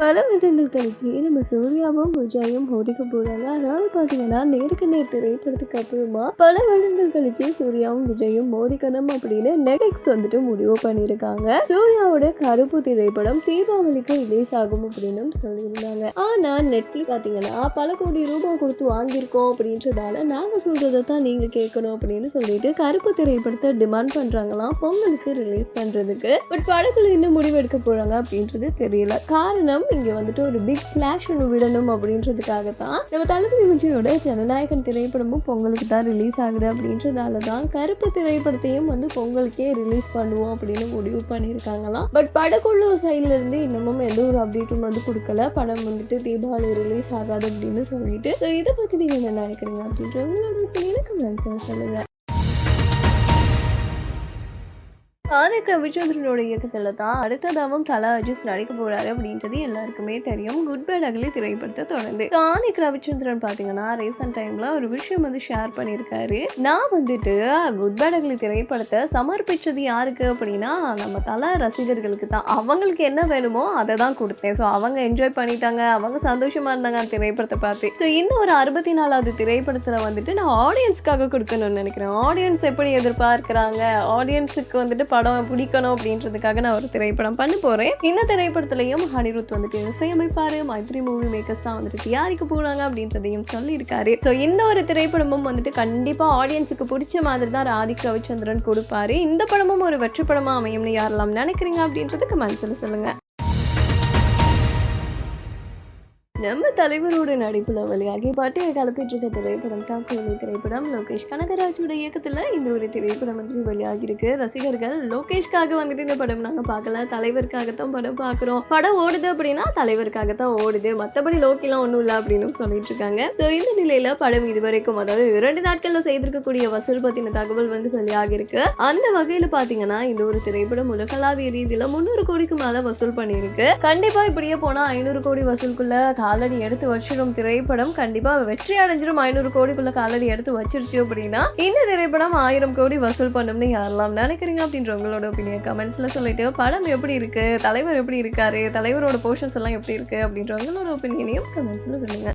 பல வருடங்கள் கழிச்சு நம்ம சூர்யாவும் விஜயும் போதிக்க போறாங்க அதாவது பாத்தீங்கன்னா நேருக்கு நேர் திரைப்படத்துக்கு அப்புறமா பல வருடங்கள் கழிச்சு சூர்யாவும் விஜயும் மோதிக்கணும் அப்படின்னு நெட்ஃபிளிக்ஸ் வந்துட்டு முடிவு பண்ணியிருக்காங்க. சூர்யாவோட கருப்பு திரைப்படம் தீபாவளிக்கு ரிலீஸ் ஆகும் அப்படின்னு சொல்லியிருந்தாங்க. ஆனா நெட்ஃபிளிக்ஸ் பாத்தீங்கன்னா பல கோடி ரூபாய் கொடுத்து வாங்கியிருக்கோம் அப்படின்றதால நாங்க சொல்கிறத தான் நீங்க கேட்கணும் அப்படின்னு சொல்லிட்டு கருப்பு திரைப்படத்தை டிமாண்ட் பண்றாங்களாம் பொங்கலுக்கு ரிலீஸ் பண்றதுக்கு. பட் படக்குழு இன்னும் முடிவெடுக்க போறாங்க அப்படின்றது தெரியல. காரணம் இங்கே வந்துட்டு ஒரு பிக் ஃப்ளாஷ் ஒன்று விடணும் அப்படின்றதுக்காக தான் நம்ம தளபதி விஜயோட ஜனநாயகன் திரைப்படமும் பொங்கலுக்கு தான் ரிலீஸ் ஆகுது அப்படின்றதால தான் கருப்பு திரைப்படத்தையும் வந்து பொங்கலுக்கே ரிலீஸ் பண்ணுவோம் அப்படின்னு முடிவு பண்ணியிருக்காங்களாம். பட் படக்குழு சைடில் இருந்து இன்னமும் எந்த ஒரு அப்டேட்டும் வந்து கொடுக்கல. படம் வந்துட்டு தீபாவளி ரிலீஸ் ஆகாது அப்படின்னு சொல்லிட்டு. ஸோ இதை பற்றி நீங்கள் என்ன நினைக்கிறீங்க அப்படின்ற உங்களோட எனக்கு சொல்லுங்கள் ஆதிக் ரவிச்சந்திரனோட இயக்கத்தில் தான் அடுத்ததாகவும் தலா அஜித் நடிக்க போறாரு அப்படின்றது எல்லாருக்குமே தெரியும். குட் பேட் அகலி திரைப்படத்தை தொடர்ந்து. ஆதிக் ரவிச்சந்திரன் பார்த்தீங்கன்னா ரீசெண்ட் டைம்ல ஒரு விஷயம் வந்து ஷேர் பண்ணியிருக்காரு நான் வந்துட்டு குட் பேட் அகலி திரைப்படத்தை சமர்ப்பிச்சது யாருக்கு அப்படின்னா நம்ம தலா ரசிகர்களுக்கு தான். அவங்களுக்கு என்ன வேணுமோ அதை தான் கொடுத்தேன். ஸோ அவங்க என்ஜாய் பண்ணிட்டாங்க அவங்க சந்தோஷமா இருந்தாங்க அந்த திரைப்படத்தை பார்த்து. ஸோ இன்னும் ஒரு அறுபத்தி நாலாவது திரைப்படத்தில் வந்துட்டு நான் ஆடியன்ஸ்க்காக கொடுக்கணும்னு நினைக்கிறேன். ஆடியன்ஸ் எப்படி எதிர்பார்க்குறாங்க? ஆடியன்ஸுக்கு வந்துட்டு படம் பிடிக்கணும் அப்படின்றதுக்காக நான் ஒரு திரைப்படம் பண்ண போறேன். இந்த திரைப்படத்திலையும் அனிருத் வந்துட்டு இசையமைப்பாரு மைத்ரி மூவி மேக்கர்ஸ் தான் வந்துட்டு தயாரிக்க போறாங்க அப்படின்றதையும் சொல்லியிருக்காரு. ஸோ இந்த ஒரு திரைப்படமும் வந்துட்டு கண்டிப்பா ஆடியன்ஸுக்கு பிடிச்ச மாதிரி தான் ராதிக் ரவிச்சந்திரன் கொடுப்பாரு. இந்த படமும் ஒரு வெற்றி படமா அமையும்னு யாரெல்லாம் நினைக்கிறீங்க அப்படின்றதுக்கு மனசில் சொல்லுங்கள் நம்ம தலைவரோட நடிப்பில் வெளியாகி பாட்டியை கலப்பிட்டு இருக்க திரைப்படம் தான் திரைப்படம் லோகேஷ் கனகராஜோட இயக்கத்தில் இந்த ஒரு திரைப்படம் வந்து வெளியாகி இருக்கு ரசிகர்கள் லோகேஷ்காக வந்துட்டு இந்த படம் நாங்கள் பார்க்கல தலைவருக்காகத்தான் படம் பார்க்குறோம். படம் ஓடுது அப்படின்னா தலைவருக்காகத்தான் ஓடுது. மற்றபடி லோக்கிலாம் ஒன்றும் இல்லை அப்படின்னு சொல்லிட்டு இருக்காங்க. ஸோ இந்த நிலையில படம் இதுவரைக்கும் அதாவது இரண்டு நாட்களில் செய்திருக்கக்கூடிய வசூல் பற்றின தகவல் வந்து வெளியாகி இருக்கு அந்த வகையில் பார்த்தீங்கன்னா இந்த ஒரு திரைப்படம் உலகளாவிய ரீதியில் முந்நூறு கோடிக்கு மேலே வசூல் பண்ணியிருக்கு. கண்டிப்பாக இப்படியே போனால் ஐநூறு கோடி வசூலுக்குள்ள காலடி எடுத்து வச்சிடும் திரைப்படம். கண்டிப்பா வெற்றி அடைஞ்சிடும் ஐநூறு கோடிக்குள்ள காலடி எடுத்து வச்சிருச்சு அப்படின்னா இந்த திரைப்படம் ஆயிரம் கோடி வசூல் பண்ணும்னு யாரெல்லாம் நினைக்கிறீங்க அப்படின்ற உங்களோட ஒப்பீனியன் கமெண்ட்ஸ்ல சொல்லிட்டு படம் எப்படி இருக்கு? தலைவர் எப்படி இருக்காரு? தலைவரோட போர்ஷன்ஸ் எல்லாம் எப்படி இருக்கு? அப்படின்ற உங்களோட ஒப்பீனியனையும் கமெண்ட்ஸ்ல சொல்லுங்க.